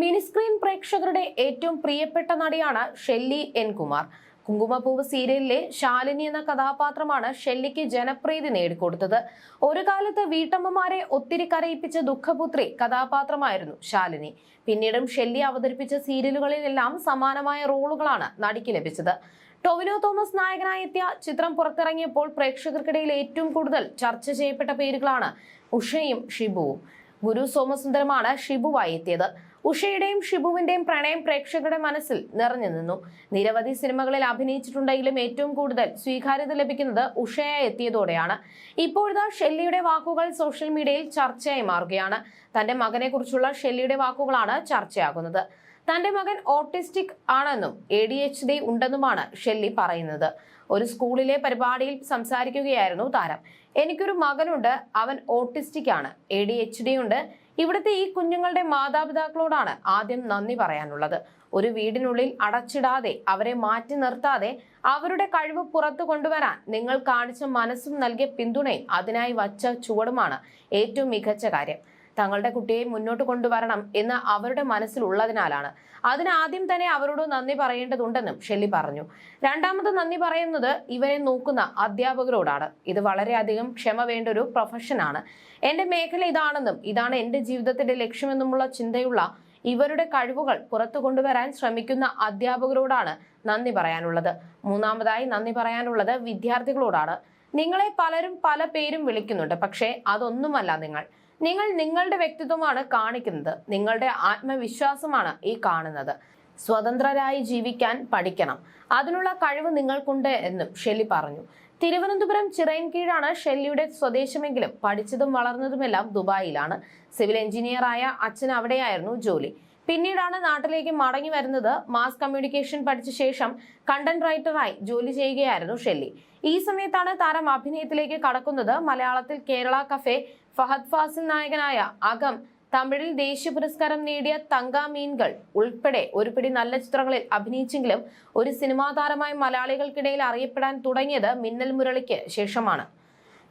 Mini screen പ്രേക്ഷകരുടെ ഏറ്റവും പ്രിയപ്പെട്ട നടിയാണ് ഷെല്ലി എൻ കുമാർ. കുങ്കുമപ്പൂവ് സീരിയലിലെ ശാലിനി എന്ന കഥാപാത്രമാണ് ഷെല്ലിക്ക് ജനപ്രീതി നേടിക്കൊടുത്തത്. ഒരു കാലത്ത് വീട്ടമ്മമാരെ ഒത്തിരി കരയിപ്പിച്ച ദുഃഖപുത്രി കഥാപാത്രമായിരുന്നു ശാലിനി. പിന്നീടും ഷെല്ലി അവതരിപ്പിച്ച സീരിയലുകളിലെല്ലാം സമാനമായ റോളുകളാണ് നടിക്ക് ലഭിച്ചത്. ടൊവിനോ തോമസ് നായകനായി എത്തിയ ചിത്രം പുറത്തിറങ്ങിയപ്പോൾ പ്രേക്ഷകർക്കിടയിൽ ഏറ്റവും കൂടുതൽ ചർച്ച ചെയ്യപ്പെട്ട പേരുകളാണ് ഉഷയും ഷിബുവും. ഗുരു സോമസുന്ദരമാണ് ഷിബുവായി എത്തിയത്. ഉഷയുടെയും ഷിബുവിന്റെയും പ്രണയം പ്രേക്ഷകരുടെ മനസ്സിൽ നിറഞ്ഞു നിന്നു. നിരവധി സിനിമകളിൽ അഭിനയിച്ചിട്ടുണ്ടെങ്കിലും ഏറ്റവും കൂടുതൽ സ്വീകാര്യത ലഭിക്കുന്നത് ഉഷയായി എത്തിയതോടെയാണ്. ഇപ്പോഴത്തെ ഷെല്ലിയുടെ വാക്കുകൾ സോഷ്യൽ മീഡിയയിൽ ചർച്ചയായി മാറുകയാണ്. തന്റെ മകനെ കുറിച്ചുള്ള ഷെല്ലിയുടെ വാക്കുകളാണ് ചർച്ചയാകുന്നത്. തന്റെ മകൻ ഓട്ടിസ്റ്റിക് ആണെന്നും എ ഡി എച്ച് ഡി ഉണ്ടെന്നുമാണ് ഷെല്ലി പറയുന്നത്. ഒരു സ്കൂളിലെ പരിപാടിയിൽ സംസാരിക്കുകയായിരുന്നു താരം. എനിക്കൊരു മകനുണ്ട് അവൻ ഓട്ടിസ്റ്റിക് ആണ്. എ ഡി എച്ച് ഡി ഉണ്ട്. ഇവിടുത്തെ ഈ കുഞ്ഞുങ്ങളുടെ മാതാപിതാക്കളോടാണ് ആദ്യം നന്ദി പറയാനുള്ളത്. ഒരു വീടിനുള്ളിൽ അടച്ചിടാതെ അവരെ മാറ്റി നിർത്താതെ അവരുടെ കഴിവ് പുറത്തു കൊണ്ടുവരാൻ നിങ്ങൾ കാണിച്ച മനസ്സും നൽകിയ പിന്തുണയും അതിനായി വച്ച ചുവടുമാണ് ഏറ്റവും മികച്ച കാര്യം. തങ്ങളുടെ കുട്ടിയെ മുന്നോട്ട് കൊണ്ടുവരണം എന്ന് അവരുടെ മനസ്സിലുള്ളതിനാലാണ്. അതിന് ആദ്യം തന്നെ അവരോട് നന്ദി പറയേണ്ടതുണ്ടെന്നും ഷെല്ലി പറഞ്ഞു. രണ്ടാമത് നന്ദി പറയുന്നത് ഇവരെ നോക്കുന്ന അധ്യാപകരോടാണ്. ഇത് വളരെയധികം ക്ഷമ വേണ്ട ഒരു പ്രൊഫഷനാണ് എന്റെ മേഖല ഇതാണെന്നും ഇതാണ് എന്റെ ജീവിതത്തിന്റെ ലക്ഷ്യമെന്നുമുള്ള ചിന്തയുള്ള ഇവരുടെ കഴിവുകൾ പുറത്തു കൊണ്ടുവരാൻ ശ്രമിക്കുന്ന അധ്യാപകരോടാണ് നന്ദി പറയാനുള്ളത്. മൂന്നാമതായി നന്ദി പറയാനുള്ളത് വിദ്യാർത്ഥികളോടാണ്. നിങ്ങളെ പലരും പല പേരും വിളിക്കുന്നുണ്ട് പക്ഷേ അതൊന്നുമല്ല നിങ്ങൾ. നിങ്ങൾ നിങ്ങളുടെ വ്യക്തിത്വമാണ് കാണിക്കുന്നത്. നിങ്ങളുടെ ആത്മവിശ്വാസമാണ് ഈ കാണുന്നത്. സ്വതന്ത്രരായി ജീവിക്കാൻ പഠിക്കണം. അതിനുള്ള കഴിവ് നിങ്ങൾക്കുണ്ട് എന്നും ഷെല്ലി പറഞ്ഞു. തിരുവനന്തപുരം ചിറയൻകീഴാണ് ഷെല്ലിയുടെ സ്വദേശമെങ്കിലും പഠിച്ചതും വളർന്നതുമെല്ലാം ദുബായിലാണ്. സിവിൽ എഞ്ചിനീയറായ അച്ഛൻ അവിടെയായിരുന്നു ജോലി. പിന്നീടാണ് നാട്ടിലേക്ക് മടങ്ങി വരുന്നത് മാസ് കമ്മ്യൂണിക്കേഷൻ പഠിച്ച ശേഷം കണ്ടന്റ് റൈറ്ററായി ജോലി ചെയ്യുകയായിരുന്നു ഷെല്ലി. ഈ സമയത്താണ് താരം അഭിനയത്തിലേക്ക് കടക്കുന്നത് മലയാളത്തിൽ കേരള കഫേ ഫഹദ് ഫാസിൽ നായകനായ അകം. തമിഴിൽ ദേശീയ പുരസ്കാരം നേടിയ തങ്ക മീൻകൾ ഉൾപ്പെടെ ഒരുപിടി നല്ല ചിത്രങ്ങളിൽ അഭിനയിച്ചെങ്കിലും ഒരു സിനിമാ താരമായി മലയാളികൾക്കിടയിൽ അറിയപ്പെടാൻ തുടങ്ങിയത് മിന്നൽ മുരളിക്ക് ശേഷമാണ്.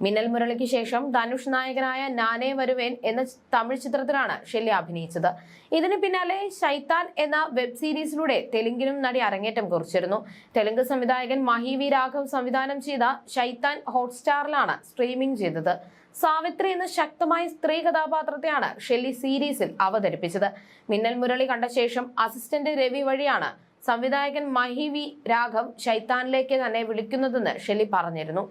മിന്നൽ മുരളിക്ക് ശേഷം ധനുഷ് നായകനായ നാനേ വരുവേൻ എന്ന തമിഴ് ചിത്രത്തിലാണ് ഷെല്ലി അഭിനയിച്ചത്. ഇതിന് പിന്നാലെ ശൈത്താൻ എന്ന വെബ് സീരീസിലൂടെ തെലുങ്കിലും നടി അരങ്ങേറ്റം കുറിച്ചിരുന്നു. തെലുങ്ക് സംവിധായകൻ മഹി വി രാഘവ് സംവിധാനം ചെയ്ത ശൈത്താൻ ഹോട്ട്സ്റ്റാറിലാണ് സ്ട്രീമിംഗ് ചെയ്തത്. സാവിത്രി എന്ന ശക്തമായ സ്ത്രീ കഥാപാത്രത്തെയാണ് ഷെല്ലി സീരീസിൽ അവതരിപ്പിച്ചത്. മിന്നൽ മുരളി കണ്ട ശേഷം അസിസ്റ്റന്റ് രവി വഴിയാണ് സംവിധായകൻ മഹി വി രാഘവ് ശൈത്താനിലേക്ക് തന്നെ വിളിക്കുന്നതെന്ന് ഷെല്ലി പറഞ്ഞിരുന്നു.